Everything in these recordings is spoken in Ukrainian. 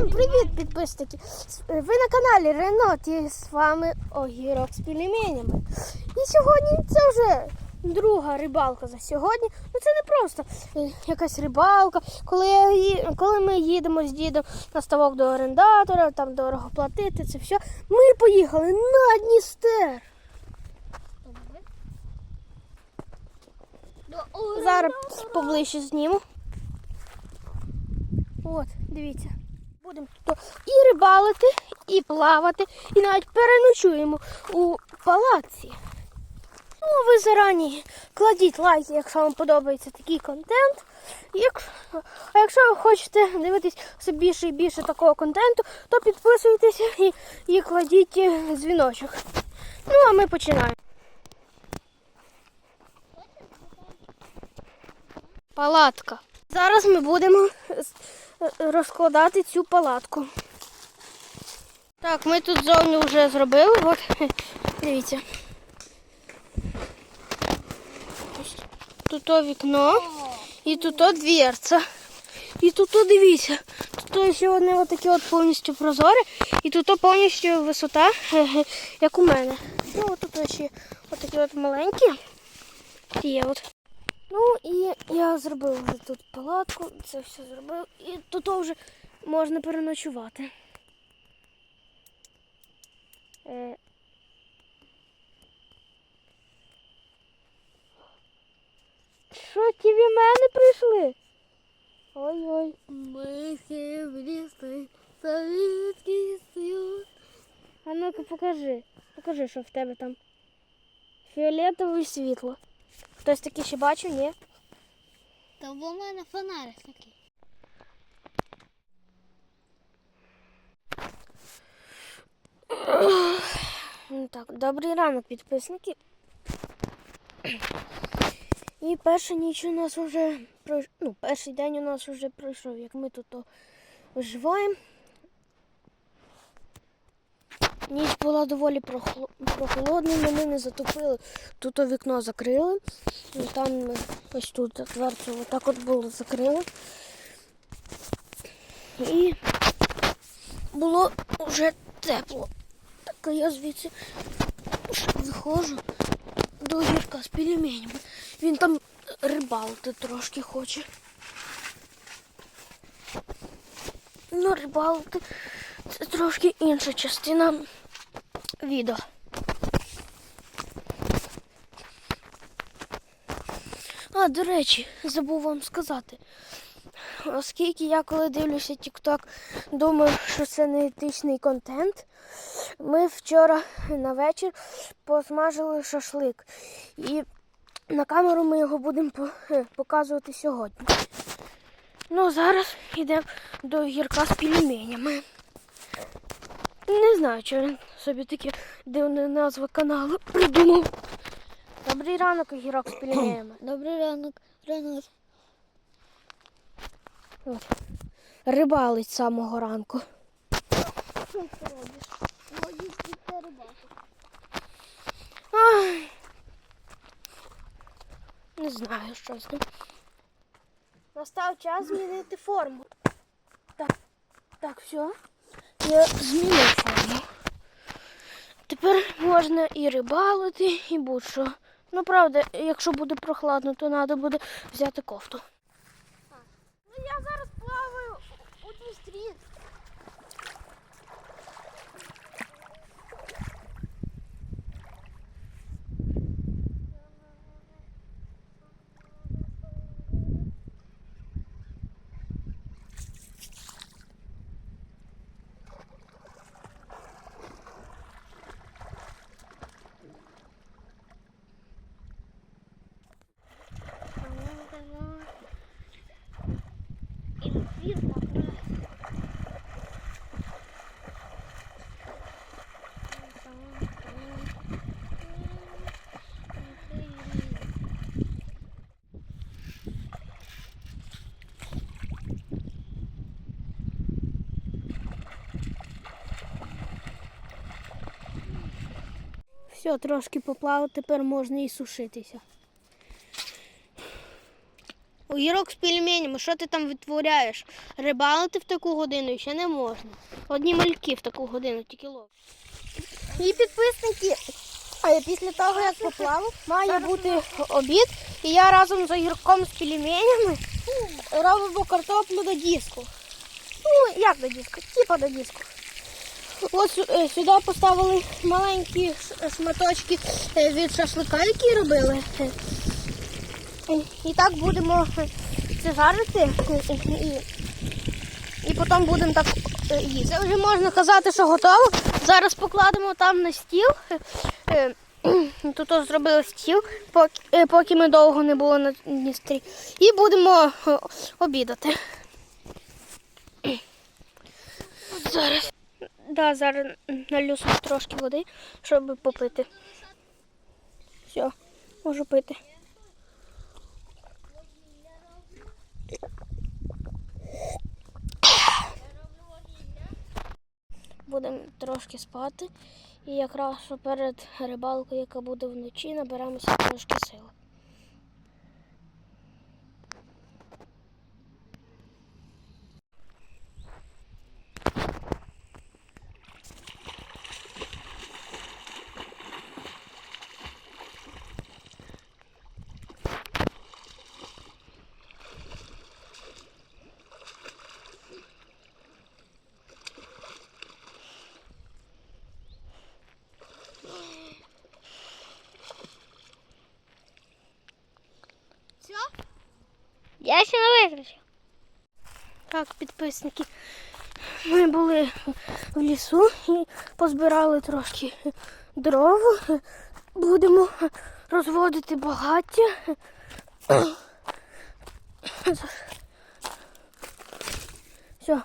Всім привіт, підписники! Ви на каналі Ренот і з вами Огірок з пельменями. І сьогодні це вже друга рибалка за сьогодні. Ну це не просто е, якась рибалка. Коли, я, коли ми їдемо з дідом на ставок до орендатора, там дорого платити, це все. Ми поїхали на Дністер. Зараз поближче зніму. От, дивіться. Будемо тут і рибалити, і плавати, і навіть переночуємо у палаці. Ну, ви зарані кладіть лайки, якщо вам подобається такий контент. Як... А якщо ви хочете дивитись все більше і більше такого контенту, то підписуйтесь і, і кладіть дзвіночок. Ну, а ми починаємо. Палатка. Зараз ми будемо е, розкладати цю палатку. Так, ми тут зовні вже зробили. От, дивіться. Тут вікно і тут дверця. І тут дивіться. Тут ще одне отаке от повністю прозоре, і тут повністю висота, як у мене. Ну, тут ще отакі от маленькі. Є от. Ну і я зробив вже тут палатку, це все зробив. І тут вже можна переночувати. Е... Що ті від мене прийшли? Ой-ой. Ми в Совєтський Союз. А ну-ка покажи. Покажи, що в тебе там. Фіолетове світло. Хтось таке ще бачив, ні? Та бо в мене фонарик такий. Ну так, добрий ранок, підписники. І перша ніч у нас вже пройш- ну, перший день у нас вже пройшов, як ми тут то Ніч була доволі прохолодною, мене не затопили. Тут вікно закрили. Там ось тут дверцю отак от було закрили. І було вже тепло. Так я звідси виходжу до гірка з пельменями. Він там рибалити трошки хоче. Ну, рибалити це трошки інша частина відео. А, до речі, забув вам сказати. Оскільки я коли дивлюся TikTok, думаю, що це не етичний контент. Ми вчора на вечір посмажили шашлик. І на камеру ми його будемо е, показувати сьогодні. Ну, зараз йдемо до гірка з пельменями. Не знаю, чи він собі таке дивне назва каналу придумав. Добрий ранок, гірок з пельменями. Добрий ранок. От. Рибалить з самого ранку. Що ти робиш? Ходиш ти рибати. Ай. Не знаю, що з ним. Настав час змінити форму. Так, так, все. Я змінив форму. Тепер можна і рибалити, і будь-що. Ну, правда, якщо буде прохладно, то треба буде взяти кофту. Ну я зараз плаваю у Дністрі. Все, трошки поплавав, тепер можна і сушитися. Огірок з пельменями, що ти там витворяєш? Рибалити в таку годину ще не можна. Одні мальки в таку годину тільки ловлять. І підписники. А після того, як поплавав, має бути обід. І я разом з огірком з пельменями робимо картоплю до диску. Ну, як до диску? Типа до диску. Ось е, сюди поставили маленькі шматочки е, від шашлика, які робили. Е, І так будемо це жарити. І, і потім будемо так е, їсти. Вже можна казати, що готово. Зараз покладемо там на стіл. Е, Тут зробили стіл, поки, поки ми довго не було на Дністрі. І будемо обідати. Зараз. Да, зараз налью трошки води, щоб попити. Все, можу пити. Будемо трошки спати. І якраз перед рибалкою, яка буде вночі, наберемося трошки сил. Все? Я ще не виключив. Так, підписники. Ми були в лісу і позбирали трошки дров. Будемо розводити багаття. Все.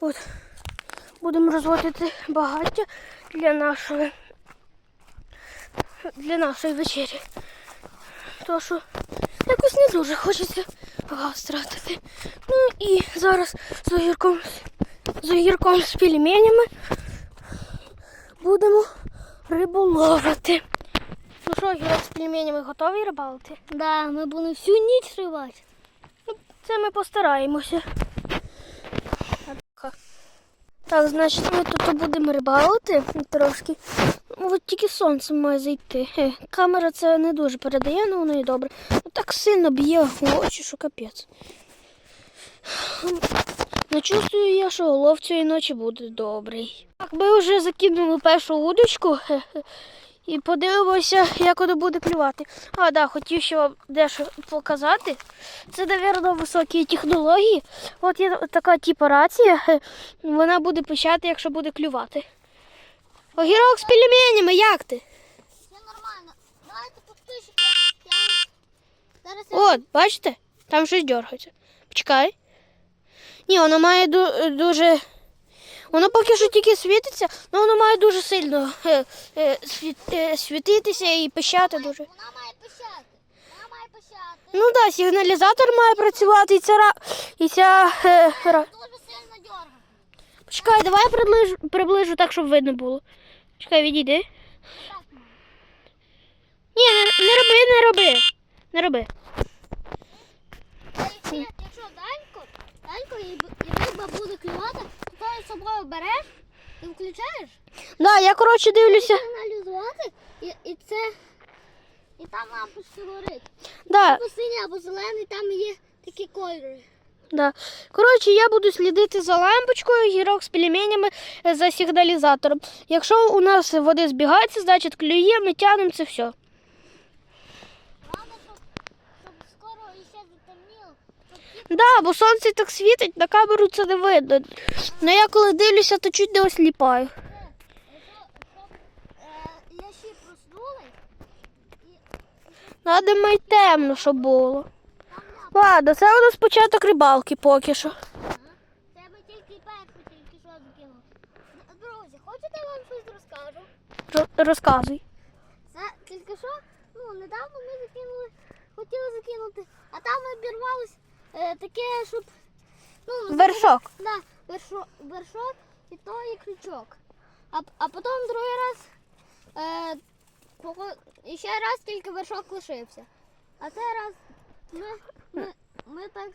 От. Будемо розводити багаття для нашої для нашої вечері. То що якось не дуже хочеться газ тратити. Ну і зараз з огірком, з огірком з пельменями будемо рибу ловити. Ну що, огірок з пельменями готові рибалити? Да, ми будемо всю ніч рибати. Ну, це ми постараємося. Так, значить, ми тут будемо рибалити трошки. Ну, От тільки сонце має зайти. Е, Камера це не дуже передає, але воно і добре. Ну так сильно б'є очі, що капець. Не чувствую я, що голов цієї ночі буде добрий. Так, ми вже закинули першу удочку і подивимося, як воно буде клювати. А, да, хотів ще вам дещо показати. Це, напевно, високі технології. От є така типу рація, вона буде пищати, якщо буде клювати. Огірок з пельменями, як ти? Все нормально. Давайте. Зараз. От, бачите? Там щось дергається. Почекай. Ні, воно має ду- дуже. Воно поки що тільки світиться, але воно має дуже сильно е, е, світ- е, світитися і пищати дуже. Вона має пищати. Вона має пищати. Ну так, да, сигналізатор має працювати і ця ра... і ця. Е, ра... Дуже сильно. Почекай, давай я приближу, приближу так, щоб видно було. Чекай, відійди. Ні, не, не роби, не роби. Не роби. А якщо, якщо данько, данько і, б- і риба буде клювати, з собою береш і включаєш, Да, я коротше дивлюся. аналізувати, і, і це. І там лампочка горить. Да, Або синій, або зелений, там є такі кольори. да. Коротше, я буду слідити за лампочкою, гірок з пельменями, е, за сигналізатором. Якщо у нас води збігається, значить клює, ми тягнемо це все. Головне, щоб, щоб скоро іще затемніло, щоб ті Да, бо сонце так світить, на камеру це не видно. Ну я коли дивлюся, то чуть не осліпаю. Надо май темно, щоб було. Ладно, це у нас початок рибалки поки що. Це ми тільки першу тільки що закинули. Друзі, хочете я вам щось розкажу? Ро- Розказуй. Це тільки що, ну, недавно ми закинули, хотіли закинути, а там обірвалось е, таке, щоб. Ну, Вершок. Да, вершок, і то і крючок. А, а потім другий раз, е, ще раз тільки вершок лишився. А цей раз ми Ми, ми так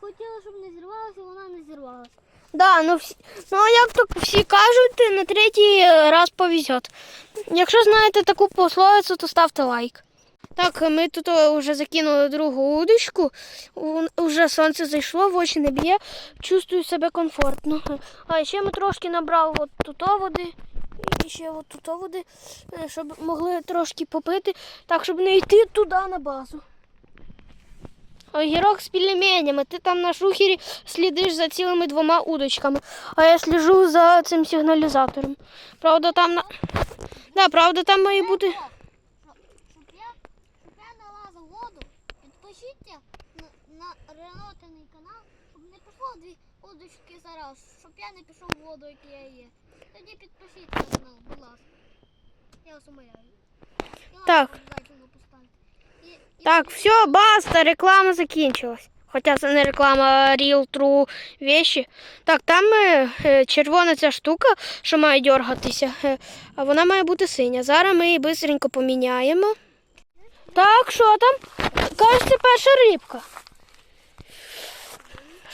хотіли, щоб не зірвалася, вона не зірвалася. Да, ну, всі, ну як то всі кажуть, на третій раз повезет. Якщо знаєте таку пословицю, то ставте лайк. Так, ми тут вже закинули другу удочку. Уже сонце зайшло, в очі не б'є, чувствую себе комфортно. А ще ми трошки набрали от тут води і ще от тут води, е, щоб могли трошки попити, так, щоб не йти туди на базу. Огірок з пельменями. Ти там на шухері слідиш за цілими двома удочками, а я сліжу за цим сигналізатором. Правда, там на. Да, правда, там має бути. Щоб, щоб я, щоб я дала за воду, підпишіться на, на ренотений канал, щоб не пішло дві удочки зараз, щоб я не пішов в воду, як я є. Тоді підпишіться на канал, будь ласка. Я вас умоляю. Так. Так, все, баста, реклама закінчилась. Хоча це не реклама, а real true вещі. Так, там е, е, червона ця штука, що має дергатися, е, а вона має бути синя. Зараз ми її швидко поміняємо. Так, що там? Кажеться, перша рибка.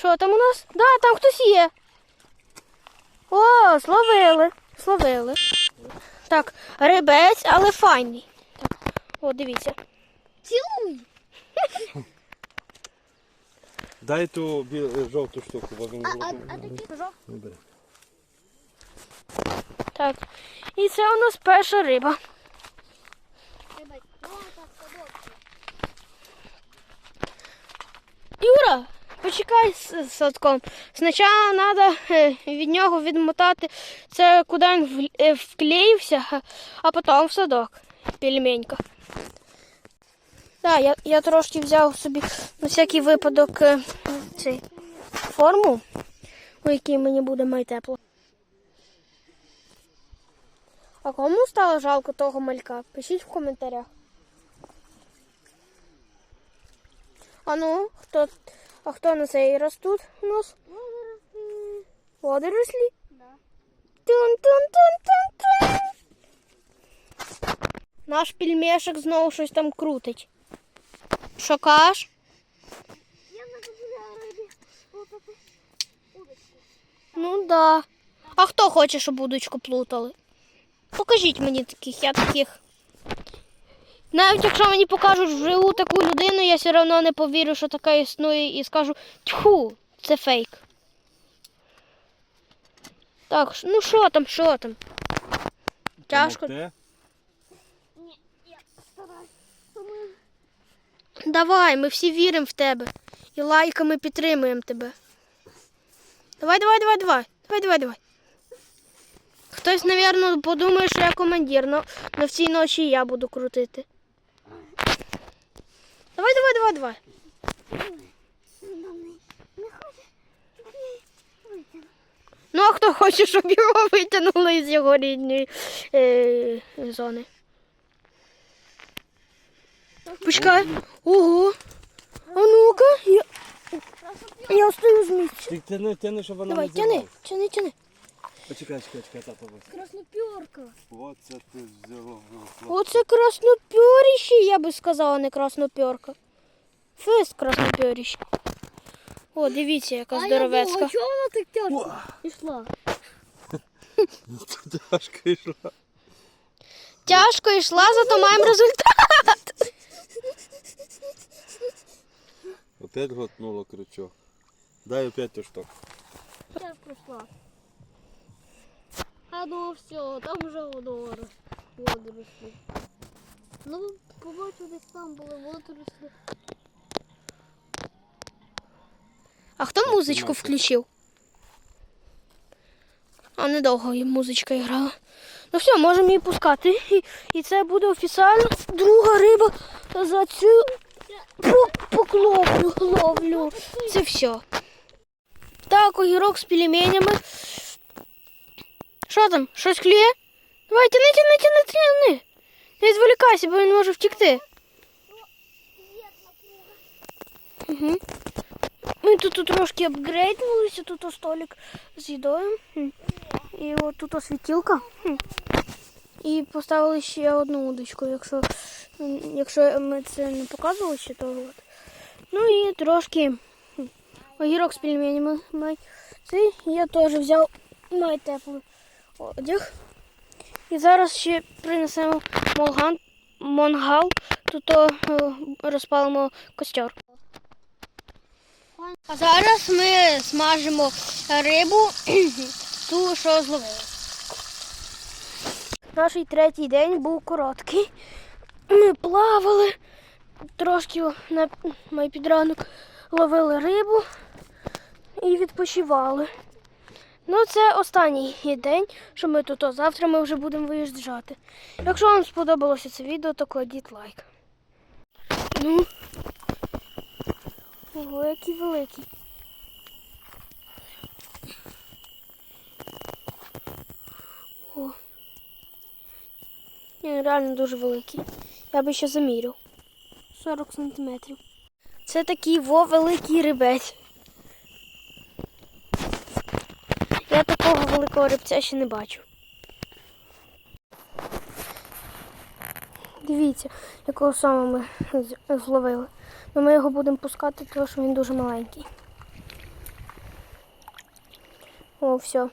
Що там у нас? Да, там хтось є. О, словили. Словили. Так, рибець, але файний. Так, о, дивіться. Цілуй! Дай ту бі- жовту штуку, бо він такі Не бери. Так. І це у нас перша риба. рибать. Ну. Юра, почекай з садком. Спочатку треба від нього відмотати це, куди він е, вклеївся, а- потім в садок. Пельменька. Так, я, я трошки взяв собі на всякий випадок е, цей, форму, у якій мені буде май тепло. А кому стало жалко того малька? Пишіть в коментарях. А ну, хто, а хто на цей раз тут у нас? Водорослі? Да. Тун-тун-тун-тун-тун. Наш пельмешок знову щось там крутить. Що кажеш? Я плутати удочку. Ну да. А хто хоче, щоб удочку плутали? Покажіть мені таких, я таких. Навіть якщо мені покажуть вживу таку людину, я все одно не повірю, що така існує, і скажу тьху, це фейк. Так, ну що там, що там? Тяжко. Давай, ми всі віримо в тебе. І лайками підтримуємо тебе. Давай, давай, давай, давай. Давай, давай, давай. Хтось, мабуть, подумає, що я командир, але в цій ночі я буду крутити. Давай, давай, давай, давай. Ну, а хто хоче, щоб його витягнули з його рідної е, зони? Почекай. Ого. А ну-ка, я, я стою з місця. Ти тяни, тяни, щоб вона Давай, не тяни, зірвалась. тяни, тяни. Почекай, чекай, чекай, тато ось. Красноперка. Оце ти взяла. Оце краснопьорище, я би сказала, не красноперка. Фест краснопьорище. О, дивіться, яка здоровецька. чого вона так тяжко пішла? Тут тяжко йшла. Тяжко йшла, зато маємо результат. Опять глотнуло крючок. Дай опять ту штуку. Тяжко йшла. А ну все, там вже водоросли. водоросли. Ну, побачу, десь там були водоросли. А хто музичку включив? А недовго їм музичка грала. Ну все, можемо її пускати. І, і це буде офіціально друга риба за цю по- покловлю ловлю. Це все. Так, огірок з пельменями. Що там? Щось клює? Давай, тяни, тяни, тяни, тяни. Не відволікайся, бо він може втікти. Угу. Ми тут трошки апгрейднулися, тут о столик з їдою. Хм. І от тут освітілка. Хм. І поставили ще одну удочку, якщо, м, якщо ми це не показували ще, то от. Ну і трошки огірок з пельменями. май. Цей я теж взяв май теплий Одяг. І зараз ще принесемо молган, монгал, тут о, розпалимо костер. А зараз ми смажимо рибу, ту, що зловили. Наш третій день був короткий. Ми плавали, трошки на май під ловили рибу і відпочивали. Ну, це останній день, що ми тут. А завтра ми вже будемо виїжджати. Якщо вам сподобалося це відео, то кладіть лайк. Ну. Ого, який великий. О. Він реально дуже великий. Я би ще заміряв. 40 сантиметрів. Це такий во великий рибець. Я такого великого рибця ще не бачу. Дивіться, якого саме ми зловили. Ну, ми його будемо пускати, тому що він дуже маленький. О, все.